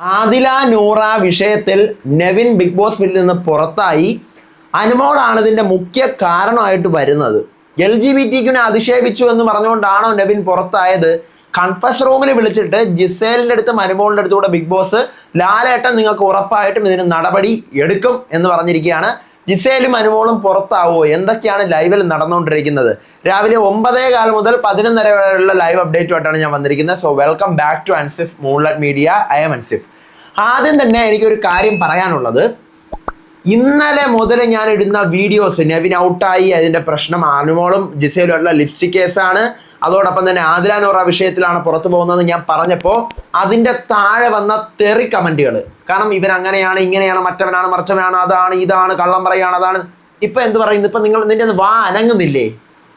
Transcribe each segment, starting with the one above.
ആദില നൂറ വിഷയത്തിൽ Nevin big boss വീട്ടിൽ നിന്ന് പുറത്തായി. അനുമോളാണ് ഇതിന്റെ മുഖ്യ കാരണമായിട്ട് വരുന്നത്. എൽ ജി ബി ടിക്കിനെ അധിക്ഷേപിച്ചു എന്ന് പറഞ്ഞുകൊണ്ടാണോ നെവിൻ പുറത്തായത്? കൺഫസ് റൂമിൽ വിളിച്ചിട്ട് ജിസേലിന്റെ അടുത്തും അനുമോളിന്റെ അടുത്തുകൂടെ ബിഗ് ബോസ് ലാലേട്ടൻ നിങ്ങൾക്ക് ഉറപ്പായിട്ടും ഇതിന് നടപടി എടുക്കും എന്ന് പറഞ്ഞിരിക്കുകയാണ്. ജിസേലും അനുമോളും പുറത്താവോ എന്തൊക്കെയാണ് ലൈവിൽ നടന്നുകൊണ്ടിരിക്കുന്നത്? രാവിലെ ഒമ്പതേ കാലം മുതൽ പതിനൊന്നര വരെയുള്ള ലൈവ് അപ്ഡേറ്റുമായിട്ടാണ് ഞാൻ വന്നിരിക്കുന്നത്. So welcome back to Ansif moonlight media I'm Ansif ആദ്യം തന്നെ എനിക്കൊരു കാര്യം പറയാനുള്ളത്. ഇന്നലെ മുതൽ ഞാൻ ഇടുന്ന വീഡിയോസ് നെവിൻ ഔട്ടായി അതിന്റെ പ്രശ്നം അനുമോളും ജിസയിലുള്ള ലിപ്സ്റ്റിക് കേസാണ് അതോടൊപ്പം തന്നെ ആദിലാനോറ വിഷയത്തിലാണ് പുറത്തു പോകുന്നത് ഞാൻ പറഞ്ഞപ്പോൾ അതിന്റെ താഴെ വന്ന തെറി കമന്റുകൾ കാരണം ഇവൻ അങ്ങനെയാണ് ഇങ്ങനെയാണ് മറ്റവനാണ് മറിച്ചവനാണ് അതാണ് ഇതാണ് കള്ളം പറയാണ് അതാണ്. ഇപ്പം എന്ത് പറയുന്നു ഇപ്പം നിങ്ങൾ നിന്റെ വാ അനങ്ങുന്നില്ലേ?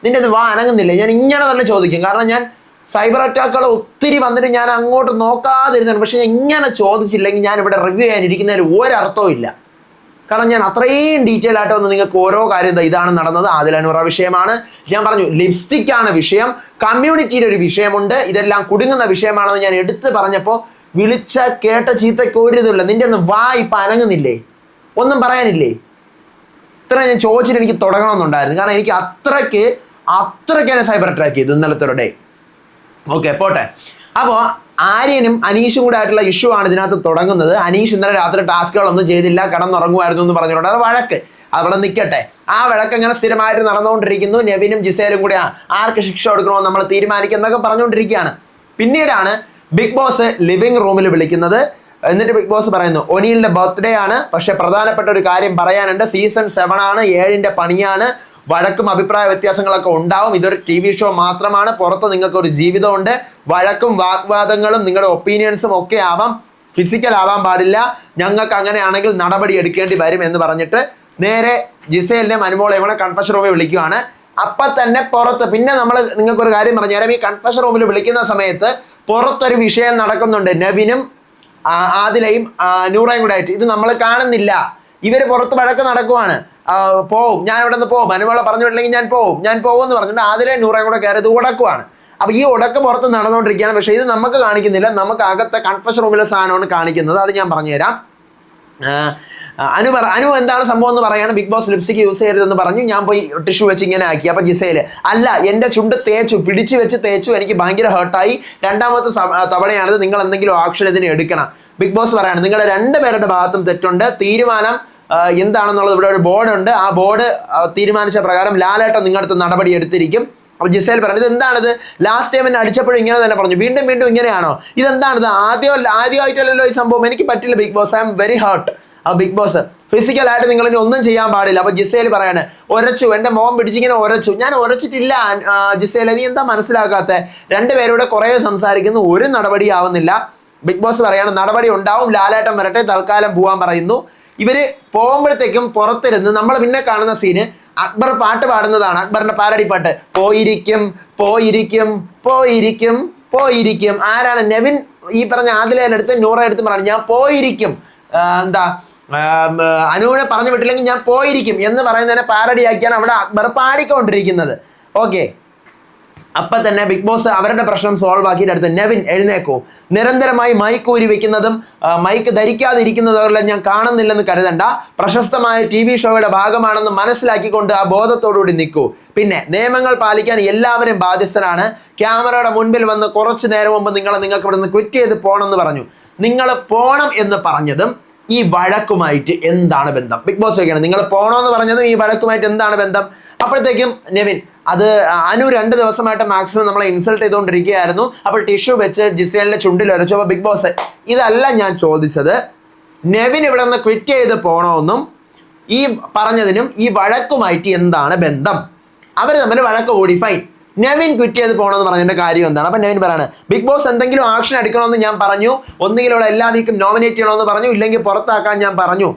നിന്റെ വാ അനങ്ങുന്നില്ലേ? ഞാൻ ഇങ്ങനെ തന്നെ ചോദിക്കും. കാരണം ഞാൻ സൈബർ അറ്റാക്കുകൾ ഒത്തിരി വന്നിട്ട് ഞാൻ അങ്ങോട്ട് നോക്കാതിരുന്നു പക്ഷെ ഇങ്ങനെ ചോദിച്ചില്ലെങ്കിൽ ഞാൻ ഇവിടെ റിവ്യൂ ചെയ്യാനിരിക്കുന്നതിൽ ഒരർത്ഥവും ഇല്ല. കാരണം ഞാൻ അത്രയും ഡീറ്റെയിൽ ആയിട്ട് വന്ന് നിങ്ങൾക്ക് ഓരോ കാര്യം ഇതാണ് നടന്നത് ആദിലനുറ വിഷയമാണ്. ഞാൻ പറഞ്ഞു ലിപ്സ്റ്റിക് ആണ് വിഷയം. കമ്മ്യൂണിറ്റിയുടെ ഒരു വിഷയമുണ്ട്. ഇതെല്ലാം കുടുങ്ങുന്ന വിഷയമാണെന്ന് ഞാൻ എടുത്തു പറഞ്ഞപ്പോൾ വിളിച്ച കേട്ട ചീത്തയ്ക്ക് ഒരു നിന്റെ ഒന്ന് വാ ഇപ്പം അനങ്ങുന്നില്ലേ? ഒന്നും പറയാനില്ലേ? ഇത്ര ഞാൻ ചോദിച്ചിട്ട് എനിക്ക് തുടങ്ങണമെന്നുണ്ടായിരുന്നു. കാരണം എനിക്ക് അത്രയ്ക്ക് അത്രയ്ക്ക് എന്നെ സൈബർ അറ്റാക്ക് ചെയ്തു ഇന്നലത്തെ ഡേ ഓക്കെ പോട്ടെ. അപ്പോൾ ആര്യനും അനീഷും കൂടെ ആയിട്ടുള്ള ഇഷ്യൂ ആണ് ഇതിനകത്ത് തുടങ്ങുന്നത്. അനീഷ് ഇന്നലെ രാത്രി ടാസ്കുകളൊന്നും ചെയ്തില്ല കടന്നുറങ്ങുമായിരുന്നു എന്ന് പറഞ്ഞുകൊണ്ട്. അത് വഴക്ക്. അവിടെ നിൽക്കട്ടെ. ആ വിളക്ക് അങ്ങനെ സ്ഥിരമായിട്ട് നടന്നുകൊണ്ടിരിക്കുന്നു. നെവിനും ജിസേലും കൂടെ ആർക്ക് ശിക്ഷ കൊടുക്കണമെന്ന് നമ്മൾ തീരുമാനിക്കും എന്നൊക്കെ പറഞ്ഞുകൊണ്ടിരിക്കുകയാണ്. പിന്നീടാണ് ബിഗ് ബോസ് ലിവിംഗ് റൂമിൽ വിളിക്കുന്നത്. എന്നിട്ട് ബിഗ് ബോസ് പറയുന്നു ഒനിയിലിന്റെ ബർത്ത്ഡേ ആണ്. പക്ഷേ പ്രധാനപ്പെട്ട ഒരു കാര്യം പറയാനുണ്ട്. സീസൺ സെവൻ ആണ്. ഏഴിന്റെ പണിയാണ്. വഴക്കും അഭിപ്രായ വ്യത്യാസങ്ങളൊക്കെ ഉണ്ടാവും. ഇതൊരു ടി വി ഷോ മാത്രമാണ്. പുറത്ത് നിങ്ങൾക്ക് ഒരു ജീവിതമുണ്ട്. വഴക്കും വാഗ്വാദങ്ങളും നിങ്ങളുടെ ഒപ്പീനിയൻസും ഒക്കെ ആവാം. ഫിസിക്കൽ ആവാൻ പാടില്ല. ഞങ്ങൾക്ക് അങ്ങനെയാണെങ്കിൽ നടപടി എടുക്കേണ്ടി വരും എന്ന് പറഞ്ഞിട്ട് നേരെ ജിസേലിനെ മനുമോളെ കൂടെ കൺഫഷൻ റൂമിൽ വിളിക്കുവാണ്. അപ്പൊ തന്നെ പുറത്ത് പിന്നെ നമ്മൾ നിങ്ങൾക്ക് ഒരു കാര്യം പറഞ്ഞു തരാം. ഈ കൺഫഷൻ റൂമിൽ വിളിക്കുന്ന സമയത്ത് പുറത്തൊരു വിഷയം നടക്കുന്നുണ്ട്. നബിനും ആദിലയും നൂറയും കൂടെ ആയിട്ട്. ഇത് നമ്മൾ കാണുന്നില്ല. ഇവർ പുറത്ത് വഴക്ക് നടക്കുവാണ്. പോവും. ഞാൻ ഇവിടെ നിന്ന് പോവും. അനുമോളെ പറഞ്ഞു വിട്ടില്ലെങ്കിൽ ഞാൻ പോവും. ഞാൻ പോകും എന്ന് പറഞ്ഞിട്ട് അതിലെ നൂറേ കൂടെ കയറി ഇത് ഉടക്കുവാണ്. അപ്പൊ ഈ ഉടക്ക് പുറത്ത് നടന്നുകൊണ്ടിരിക്കുകയാണ്. പക്ഷേ ഇത് നമുക്ക് കാണിക്കുന്നില്ല. നമുക്ക് അകത്തെ കൺഫഷൻ റൂമിലെ സാധനമാണ് കാണിക്കുന്നത്. അത് ഞാൻ പറഞ്ഞുതരാം. തരാം അനു പറ അനു എന്താണ് സംഭവം എന്ന് പറയാണ്. ബിഗ് ബോസ് ലിപ്സ്റ്റിക് യൂസ് ചെയ്യരുതെന്ന് പറഞ്ഞു ഞാൻ പോയി ടിഷ്യൂ വെച്ച് ഇങ്ങനെ ആക്കി. അപ്പൊ ജിസയിൽ അല്ല എന്റെ ചുണ്ട് തേച്ചു പിടിച്ചു വെച്ച് തേച്ചു. എനിക്ക് ഭയങ്കര ഹേർട്ടായി രണ്ടാമത്തെ തവണയാണിത്. നിങ്ങൾ എന്തെങ്കിലും ആക്ഷൻ ഇതിന് എടുക്കണം. ബിഗ് ബോസ് പറയാണ് നിങ്ങളുടെ രണ്ടുപേരുടെ ഭാഗത്തും തെറ്റുണ്ട്. തീരുമാനം എന്താണെന്നുള്ളത് ഇവിടെ ഒരു ബോർഡ് ഉണ്ട് ആ ബോർഡ് തീരുമാനിച്ച പ്രകാരം ലാലേട്ടൻ നിങ്ങളുടെ നടപടി എടുത്തിരിക്കും. അപ്പൊ ജിസേൽ പറഞ്ഞു എന്താണിത്? ലാസ്റ്റ് ടൈം എന്നെ അടിച്ചപ്പോഴും ഇങ്ങനെ തന്നെ പറഞ്ഞു. വീണ്ടും വീണ്ടും ഇങ്ങനെയാണോ? ഇതെന്താണിത്? ആദ്യം ആദ്യമായിട്ടല്ലല്ലോ ഈ സംഭവം. എനിക്ക് പറ്റില്ല big boss. I'm very hurt. ആ ബിഗ് ബോസ്. ഫിസിക്കലായിട്ട് നിങ്ങൾ ഇനി ഒന്നും ചെയ്യാൻ പാടില്ല. അപ്പൊ ജിസേൽ പറയാണ് ഒരച്ചു എന്റെ മോൻ പിടിച്ചിങ്ങനെ ഒരച്ചു. ഞാൻ ഒരച്ചിട്ടില്ല ജിസേൽ. നീ എന്താ മനസ്സിലാക്കാത്ത? രണ്ടുപേരൂടെ കുറെ സംസാരിക്കുന്നു. ഒരു നടപടി ആവുന്നില്ല ബിഗ് ബോസ് പറയാണ് നടപടി ഉണ്ടാവും. ലാലേട്ടം വരട്ടെ. തൽക്കാലം പോവാൻ പറയുന്നു. ഇവർ പോകുമ്പോഴത്തേക്കും പുറത്തിരുന്ന് നമ്മൾ പിന്നെ കാണുന്ന സീന് അക്ബർ പാട്ട് പാടുന്നതാണ്. അക്ബറിന്റെ പാരടി പാട്ട്. പോയിരിക്കും പോയിരിക്കും പോയിരിക്കും പോയിരിക്കും. ആരാണ് നെവിൻ? ഈ പറഞ്ഞ ആദിലടുത്ത് നൂറ എടുത്ത് പറഞ്ഞു ഞാൻ പോയിരിക്കും. എന്താ? അനുവിനെ പറഞ്ഞു വിട്ടില്ലെങ്കിൽ ഞാൻ പോയിരിക്കും എന്ന് പറയുന്നതിനെ പാരടിയാക്കിയാണ് അവിടെ അക്ബർ പാടിക്കൊണ്ടിരിക്കുന്നത്. ഓക്കെ. അപ്പൊ തന്നെ ബിഗ് ബോസ് അവരുടെ പ്രശ്നം സോൾവ് ആക്കിയിട്ട് അടുത്ത് നെവിൻ എഴുന്നേക്കോ. നിരന്തരമായി മൈക്ക് ഊരി വെക്കുന്നതും മൈക്ക് ധരിക്കാതിരിക്കുന്നതെല്ലാം ഞാൻ കാണുന്നില്ലെന്ന് കരുതണ്ട. പ്രശസ്തമായ ടി വി ഷോയുടെ ഭാഗമാണെന്ന് മനസ്സിലാക്കിക്കൊണ്ട് ആ ബോധത്തോടുകൂടി നിൽക്കൂ. പിന്നെ നിയമങ്ങൾ പാലിക്കാൻ എല്ലാവരും ബാധ്യസ്ഥരാണ്. ക്യാമറയുടെ മുൻപിൽ വന്ന് കുറച്ചു നേരം മുമ്പ് നിങ്ങൾ നിങ്ങൾക്ക് ഇവിടെ നിന്ന് ക്വിറ്റ് ചെയ്ത് പോകണമെന്ന് പറഞ്ഞു. നിങ്ങൾ പോണം എന്ന് പറഞ്ഞതും ഈ വഴക്കുമായിട്ട് എന്താണ് ബന്ധം? ബിഗ് ബോസ് ചോദിക്കണം നിങ്ങൾ പോകണമെന്ന് പറഞ്ഞതും ഈ വഴക്കുമായിട്ട് എന്താണ് ബന്ധം? അപ്പോഴത്തേക്കും നെവിൻ അത് അനു രണ്ട് ദിവസമായിട്ട് മാക്സിമം നമ്മളെ ഇൻസൾട്ട് ചെയ്തുകൊണ്ടിരിക്കുകയായിരുന്നു. അപ്പോൾ ടിഷ്യൂ വെച്ച് ജിസേലിന്റെ ചുണ്ടിൽ വരച്ചു അപ്പോൾ ബിഗ് ബോസ് ഇതല്ല ഞാൻ ചോദിച്ചത്. നെവിൻ ഇവിടെ നിന്ന് ക്വിറ്റ് ചെയ്ത് പോണമെന്നും ഈ പറഞ്ഞതിനും ഈ വഴക്കുമായിട്ട് എന്താണ് ബന്ധം? അവർ തമ്മിൽ വഴക്ക് കൂടി ഫൈൻ നെവിൻ ക്വിറ്റ് ചെയ്ത് പോകണമെന്ന് പറഞ്ഞതിന്റെ കാര്യം എന്താണ്? അപ്പൊ നെവിൻ പറയാണ് ബിഗ് ബോസ് എന്തെങ്കിലും ആക്ഷൻ എടുക്കണമെന്ന് ഞാൻ പറഞ്ഞു. ഒന്നുകിലുള്ള എല്ലാ വീക്കും നോമിനേറ്റ് ചെയ്യണമെന്ന് പറഞ്ഞു. ഇല്ലെങ്കിൽ പുറത്താക്കാൻ ഞാൻ പറഞ്ഞു.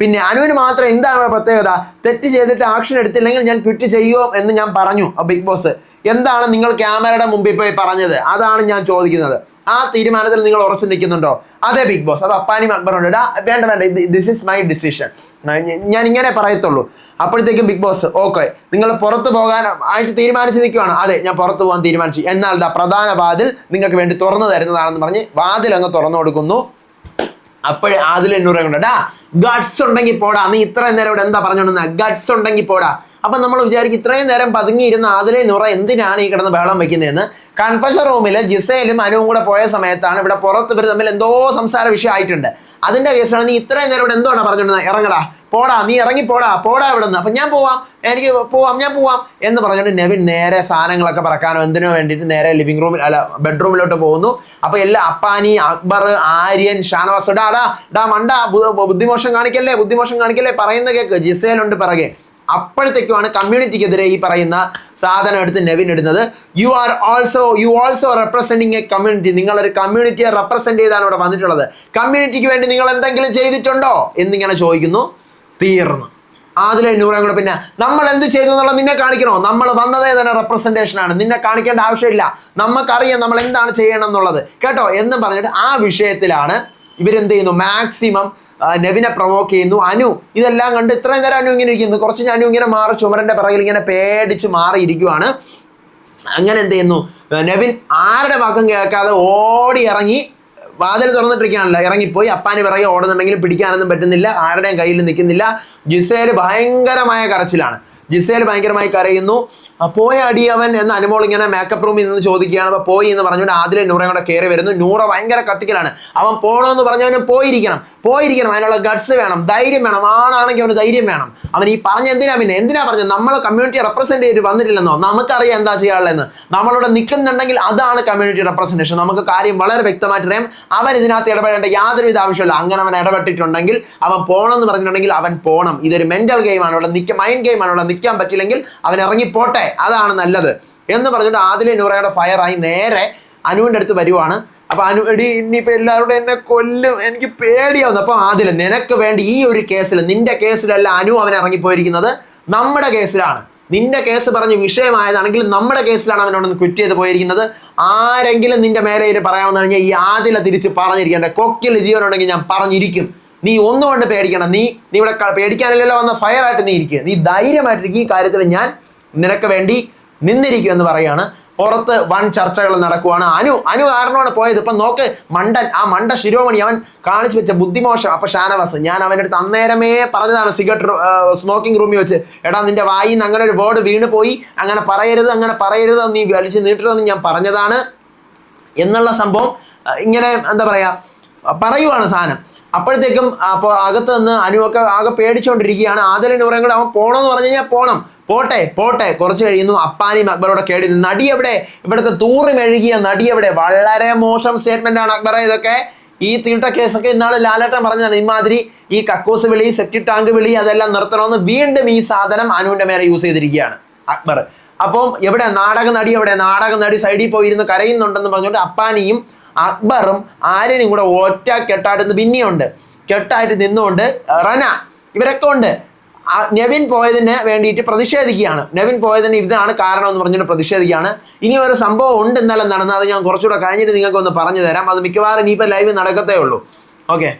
പിന്നെ അനുവിന് മാത്രം എന്താണ് പ്രത്യേകത? തെറ്റ് ചെയ്തിട്ട് ആക്ഷൻ എടുത്തില്ലെങ്കിൽ ഞാൻ ക്വിറ്റ് ചെയ്യുമോ എന്ന് ഞാൻ പറഞ്ഞു ബിഗ് ബോസ് എന്താണ് നിങ്ങൾ ക്യാമറയുടെ മുമ്പിൽ പോയി പറഞ്ഞത്? അതാണ് ഞാൻ ചോദിക്കുന്നത്. ആ തീരുമാനത്തിൽ നിങ്ങൾ ഉറച്ചു നിൽക്കുന്നുണ്ടോ? അതെ ബിഗ് ബോസ് അത് അപ്പാനി അക്ബറുണ്ട് "ഡാ, വേണ്ട വേണ്ട. ദിസ് ഇസ് മൈ ഡിസിഷൻ ഞാൻ ഇങ്ങനെ പറയത്തുള്ളൂ. അപ്പോഴത്തേക്കും ബിഗ് ബോസ് ഓക്കെ നിങ്ങൾ പുറത്തു പോകാൻ ആയിട്ട് തീരുമാനിച്ച് നിൽക്കുകയാണ് അതെ ഞാൻ പുറത്തു പോകാൻ തീരുമാനിച്ചു. എന്നാൽ പ്രധാന വാതിൽ നിങ്ങൾക്ക് വേണ്ടി തുറന്നു തരുന്നതാണെന്ന് പറഞ്ഞ് വാതിൽ അങ്ങ് തുറന്നു കൊടുക്കുന്നു. അപ്പോഴേ ആദിൽ എണ്ണൂറ് കൊണ്ട് ഗഡ്സ് ഉണ്ടെങ്കിൽ പോടാ നീ ഇത്രയും നേരം ഇവിടെ എന്താ പറഞ്ഞോണ്ടെന്ന ഗഡ്സ് ഉണ്ടെങ്കിൽ പോടാ. അപ്പൊ നമ്മൾ വിചാരിക്കും ഇത്രയും നേരം പതുങ്ങിയിരുന്ന ആദിലെ നുറ എന്തിനാണ് ഈ കിടന്ന് ബഹളം വെക്കുന്നതെന്ന്. കൺഫഷൻ റൂമിൽ ജിസയിലും അനുവും കൂടെ പോയ സമയത്താണ് ഇവിടെ പുറത്ത് ഇവർ തമ്മിൽ എന്തോ സംസാര വിഷയം ആയിട്ടുണ്ട് അതിന്റെ കേസാണ് നീ ഇത്രയും നേരം ഇവിടെ എന്തോടാ പറഞ്ഞിരുന്നത് ഇറങ്ങടാ. പോടാ നീ ഇറങ്ങി പോടാ. പോടാ ഇവിടെ നിന്ന് അപ്പൊ ഞാൻ പോവാം. എനിക്ക് പോവാം ഞാൻ പോവാം എന്ന് പറഞ്ഞിട്ട് നെവിൻ നേരെ സാധനങ്ങളൊക്കെ പറക്കാനോ എന്തിനോ വേണ്ടിയിട്ട് നേരെ ലിവിംഗ് റൂമിൽ അല്ല ബെഡ്റൂമിലോട്ട് പോകുന്നു. അപ്പൊ എല്ലാ അപ്പാനി അക്ബർ ആര്യൻ ഷാനവാസ് ഡാ ഡാ ഡാ മണ്ട ബുദ്ധിമോശം കാണിക്കല്ലേ ബുദ്ധിമോശം കാണിക്കല്ലേ പറയുന്ന കേക്ക് ജിസേലുണ്ട് പിറകെ. അപ്പോഴത്തേക്കുമാണ് കമ്മ്യൂണിറ്റിക്കെതിരെ ഈ പറയുന്ന സാധനം എടുത്ത് നെവിൻ ഇടുന്നത്. You are also you also representing a community നിങ്ങളൊരു കമ്മ്യൂണിറ്റിയെ റെപ്രസെന്റ് ചെയ്താണ് ഇവിടെ വന്നിട്ടുള്ളത്. കമ്മ്യൂണിറ്റിക്ക് വേണ്ടി നിങ്ങൾ എന്തെങ്കിലും ചെയ്തിട്ടുണ്ടോ എന്നിങ്ങനെ ചോദിക്കുന്നു. തീർന്നു. അതിലെ നൂറാം കൂടെ പിന്നെ നമ്മൾ എന്ത് ചെയ്തു എന്നുള്ളത് നിന്നെ കാണിക്കണോ? നമ്മൾ വന്നതേ തന്നെ റെപ്രസെന്റേഷൻ ആണ്. നിന്നെ കാണിക്കേണ്ട ആവശ്യമില്ല. നമുക്കറിയാം നമ്മൾ എന്താണ് ചെയ്യണം എന്നുള്ളത്. കേട്ടോ? എന്നും പറഞ്ഞിട്ട് ആ വിഷയത്തിലാണ് ഇവരെന്ത് ചെയ്യുന്നു? മാക്സിമം നെവിനെ പ്രൊവോക്ക് ചെയ്യുന്നു. അനു ഇതെല്ലാം കണ്ട് ഇത്രയും നേരം അനു ഇങ്ങനെ ഇരിക്കുന്നു. കുറച്ച് അനു ഇങ്ങനെ മാറി ചുമരന്റെ പിറകിൽ ഇങ്ങനെ പേടിച്ച് മാറിയിരിക്കുവാണ് അങ്ങനെ എന്ത് ചെയ്യുന്നു? നെവിൻ ആരുടെ വാക്കും കേൾക്കാതെ ഓടി ഇറങ്ങി വാതിൽ തുറന്നിട്ടിരിക്കുകയാണല്ലോ. ഇറങ്ങിപ്പോയി. അപ്പാന് പിറകെ ഓടുന്നുണ്ടെങ്കിലും പിടിക്കാനൊന്നും പറ്റുന്നില്ല. ആരുടെയും കയ്യിൽ നിൽക്കുന്നില്ല. ജിസേൽ ഭയങ്കരമായ കരച്ചിലാണ്. ജിസേൽ ഭയങ്കരമായി കരയുന്നു. പോയ അടിയവൻ എന്ന് അനുമോൾ ഇങ്ങനെ മേക്കപ്പ് റൂമിൽ നിന്ന് ചോദിക്കുകയാണ്. അപ്പോൾ പോയി എന്ന് പറഞ്ഞുകൊണ്ട് ആദിലെ നൂറയും കൂടെ കയറി വരുന്നു. നൂറ ഭയങ്കര കത്തിക്കലാണ്. അവൻ പോകണമെന്ന് പറഞ്ഞവന് പോയിരിക്കണം. പോയിരിക്കണം. അതിനുള്ള ഗഡ്സ് വേണം. ധൈര്യം വേണം. ആണാണെങ്കിൽ അവന് ധൈര്യം വേണം. അവൻ ഈ പറഞ്ഞ എന്തിനാ പിന്നെ? എന്തിനാ പറഞ്ഞു? നമ്മൾ കമ്മ്യൂണിറ്റി റെപ്രസെന്റ് ചെയ്ത് വന്നിട്ടില്ലെന്നോ? നമുക്കറിയാം എന്താ ചെയ്യാനുള്ളതെന്ന്. നമ്മളിവിടെ നിൽക്കുന്നുണ്ടെങ്കിൽ അതാണ് കമ്മ്യൂണിറ്റി റെപ്രസെന്റേഷൻ നമുക്ക് കാര്യം വളരെ വ്യക്തമായിട്ട് അവൻ ഇതിനകത്ത് ഇടപെടേണ്ട യാതൊരുവിധ ആവശ്യമില്ല അങ്ങനെ അവൻ ഇടപെട്ടിട്ടുണ്ടെങ്കിൽ അവൻ പോകണം എന്ന് പറഞ്ഞിട്ടുണ്ടെങ്കിൽ അവൻ പോകണം ഇതൊരു മെന്റൽ ഗെയിമാണ് ഇവിടെ നിൽക്കുക മൈൻഡ് ഗെയിമാണ് ഇവിടെ നിൽക്കാൻ പറ്റില്ലെങ്കിൽ അവൻ ഇറങ്ങിപ്പോട്ടെ അതാണ് നല്ലത്. എന്ന് പറഞ്ഞിട്ട് ആദിലെ നൂറയുടെ ഫയറായി നേരെ അനുവിന്റെ അടുത്ത് വരുവാണ്. അപ്പൊ അനു എടി ഇനിയിപ്പോ എല്ലാവരോടും എന്നെ കൊല്ലും എനിക്ക് പേടിയാവുന്നു. അപ്പൊ ആദില നിനക്ക് വേണ്ടി ഈ ഒരു കേസിൽ നിന്റെ കേസിലല്ല അനു അവൻ ഇറങ്ങിപ്പോയിരിക്കുന്നത് നമ്മുടെ കേസിലാണ്. നിന്റെ കേസ് പറഞ്ഞ് വിഷയമായതാണെങ്കിൽ നമ്മുടെ കേസിലാണ് അവനോട് കുറ്റ് ചെയ്ത് പോയിരിക്കുന്നത്. ആരെങ്കിലും നിന്റെ മേലെ ഇത് പറയാമെന്ന് കഴിഞ്ഞാൽ ഈ ആദില തിരിച്ച് പറഞ്ഞിരിക്കേണ്ട. കൊക്കിൽ ജീവനുണ്ടെങ്കിൽ ഞാൻ പറഞ്ഞിരിക്കും. നീ ഒന്നുകൊണ്ട് പേടിക്കണം നീ നീ ഇവിടെ പേടിക്കാനില്ലല്ലോ വന്ന ഫയർ ആയിട്ട് നീ ഇരിക്കുക നീ ധൈര്യമായിട്ടിരിക്കും. ഈ കാര്യത്തിൽ ഞാൻ നിനക്ക് വേണ്ടി നിന്നിരിക്കും എന്ന് പറയാണ് പുറത്ത് വൺ ചർച്ചകൾ നടക്കുവാണ്. അനു അനു കാരണമാണ് പോയത്. ഇപ്പം നോക്ക് മണ്ടൻ ആ മണ്ട ശിരോമണി അവൻ കാണിച്ചു വെച്ച ബുദ്ധിമോശം. അപ്പൊ ഷാനവാസ് ഞാൻ അവന്റെ അടുത്ത് അന്നേരമേ പറഞ്ഞതാണ് സിഗരറ്റ് സ്മോക്കിംഗ് റൂമിൽ വെച്ച്. എടാ നിന്റെ വായി അങ്ങനെ ഒരു വേർഡ് വീണ് പോയി. അങ്ങനെ പറയരുത് അങ്ങനെ പറയരുത് നീ വലിച്ച് നീട്ടരുതെന്ന് ഞാൻ പറഞ്ഞതാണ്. എന്നുള്ള സംഭവം ഇങ്ങനെ എന്താ പറയാ പറയുവാണ് സാധനം. അപ്പോഴത്തേക്കും അപ്പോൾ അകത്ത് നിന്ന് അനുവൊക്കെ ആകെ പേടിച്ചുകൊണ്ടിരിക്കുകയാണ് ആദലിന് പറയും കൂടെ അവൻ പോകണമെന്ന് പറഞ്ഞു കഴിഞ്ഞാൽ പോണം. പോട്ടെ പോട്ടെ. കുറച്ച് കഴിയുന്നു അപ്പാനിയും അക്ബറോടെ കേടി നടി എവിടെ? ഇവിടുത്തെ തൂറി മെഴുകിയ നടി എവിടെ? വളരെ മോശം സ്റ്റേറ്റ്മെന്റ് ആണ് അക്ബറെ ഇതൊക്കെ. ഈ തീട്ട കേസൊക്കെ ഇന്നാൾ ലാലേട്ടൻ പറഞ്ഞതാണ് ഇമാതിരി ഈ കക്കൂസ് വിളി സെപ്റ്റി ടാങ്ക് വിളി അതെല്ലാം നിർത്തണമെന്ന് വീണ്ടും ഈ സാധനം അനുവിന്റെ മേലെ യൂസ് ചെയ്തിരിക്കുകയാണ് അക്ബർ. അപ്പം എവിടെ? നാടക നടി എവിടെ? നാടക നടി സൈഡിൽ പോയിരുന്ന് കരയുന്നുണ്ടെന്ന് പറഞ്ഞുകൊണ്ട് അപ്പാനിയും അക്ബറും ആര്യനും കൂടെ ഒറ്റ കെട്ടായിട്ട് പിന്നെയുണ്ട് കെട്ടായിട്ട് നിന്നുകൊണ്ട് റന ഇവരൊക്കെ ഉണ്ട്. നെവിൻ പോയതിന് വേണ്ടിയിട്ട് പ്രതിഷേധിക്കുകയാണ്. നെവിൻ പോയതിന് ഇതാണ് കാരണം എന്ന് പറഞ്ഞിട്ട് പ്രതിഷേധിക്കുകയാണ്. ഇനി ഒരു സംഭവം ഉണ്ട് ഇന്നലെ നടന്നത് ഞാൻ കുറച്ചുകൂടെ കഴിഞ്ഞിട്ട് നിങ്ങൾക്ക് ഒന്ന് പറഞ്ഞു തരാം. അത് മിക്കവാറും ഇനിയിപ്പോൾ ലൈവ് നടക്കത്തേ ഉള്ളൂ. ഓക്കെ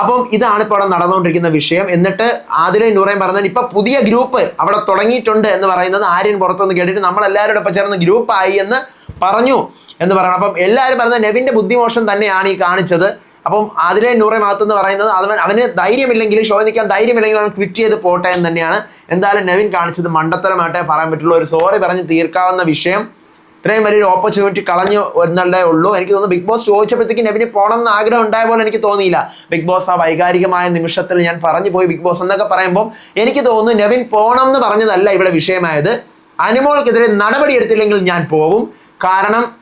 അപ്പം ഇതാണ് ഇപ്പോൾ അവിടെ നടന്നുകൊണ്ടിരിക്കുന്ന വിഷയം. എന്നിട്ട് ആദിലെ നൂറയും പറഞ്ഞത് ഇപ്പം പുതിയ ഗ്രൂപ്പ് അവിടെ തുടങ്ങിയിട്ടുണ്ട് എന്ന് പറയുന്നത് ആര്യൻ പുറത്തുനിന്ന് കേട്ടിട്ട് നമ്മളെല്ലാവരും ഒപ്പം ചേർന്ന് ഗ്രൂപ്പായി എന്ന് പറഞ്ഞു. എന്ന് പറയണം. അപ്പം എല്ലാവരും പറയുന്നത് നെവിന്റെ ബുദ്ധിമോശം തന്നെയാണ് ഈ കാണിച്ചത്. അപ്പം അതിലെ നൂറെ ഭാഗത്തെന്ന് പറയുന്നത് അവൻ അവന് ധൈര്യമില്ലെങ്കിൽ ഷോ നിൽക്കാൻ ധൈര്യമില്ലെങ്കിൽ അവൻ ക്വിറ്റ് ചെയ്ത് പോട്ടെ എന്ന് തന്നെയാണ് എന്തായാലും നെവിൻ കാണിച്ചത് മണ്ടത്തരമായിട്ടേ പറയാൻ പറ്റുള്ളൂ. ഒരു സോറി പറഞ്ഞ് തീർക്കാവുന്ന വിഷയം. ഇത്രയും വലിയൊരു ഓപ്പർച്യൂണിറ്റി കളഞ്ഞു എന്നല്ലേ ഉള്ളൂ. എനിക്ക് തോന്നുന്നു ബിഗ് ബോസ് ചോദിച്ചപ്പോഴത്തേക്ക് നെവിന് പോകണം എന്ന് ആഗ്രഹം ഉണ്ടായ പോലെ എനിക്ക് തോന്നിയില്ല. ബിഗ് ബോസ് ആ വൈകാരികമായ നിമിഷത്തിൽ ഞാൻ പറഞ്ഞു പോയി ബിഗ് ബോസ് എന്നൊക്കെ പറയുമ്പോൾ എനിക്ക് തോന്നുന്നു നെവിൻ പോകണം എന്ന് പറഞ്ഞതല്ല ഇവിടെ വിഷയമായത്. അനുമോൾക്കെതിരെ നടപടി എടുത്തില്ലെങ്കിൽ ഞാൻ പോകും കാരണം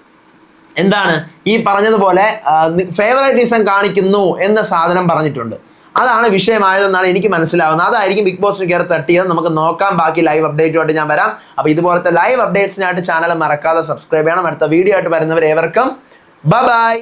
എന്താണ്? ഈ പറഞ്ഞതുപോലെ ഫേവറേറ്റിസം കാണിക്കുന്നു എന്ന സാധനം പറഞ്ഞിട്ടുണ്ട്. അതാണ് വിഷയമായതെന്നാണ് എനിക്ക് മനസ്സിലാവുന്നത്. അതായിരിക്കും ബിഗ് ബോസിന് കയറി തട്ടിയത്. നമുക്ക് നോക്കാം. ബാക്കി ലൈവ് അപ്ഡേറ്റുമായിട്ട് ഞാൻ വരാം. അപ്പോൾ ഇതുപോലത്തെ ലൈവ് അപ്ഡേറ്റ്സിനായിട്ട് ചാനൽ മറക്കാതെ സബ്സ്ക്രൈബ് ചെയ്യണം. അടുത്ത വീഡിയോ ആയിട്ട് വരുന്നവർ ഏവർക്കും ബൈ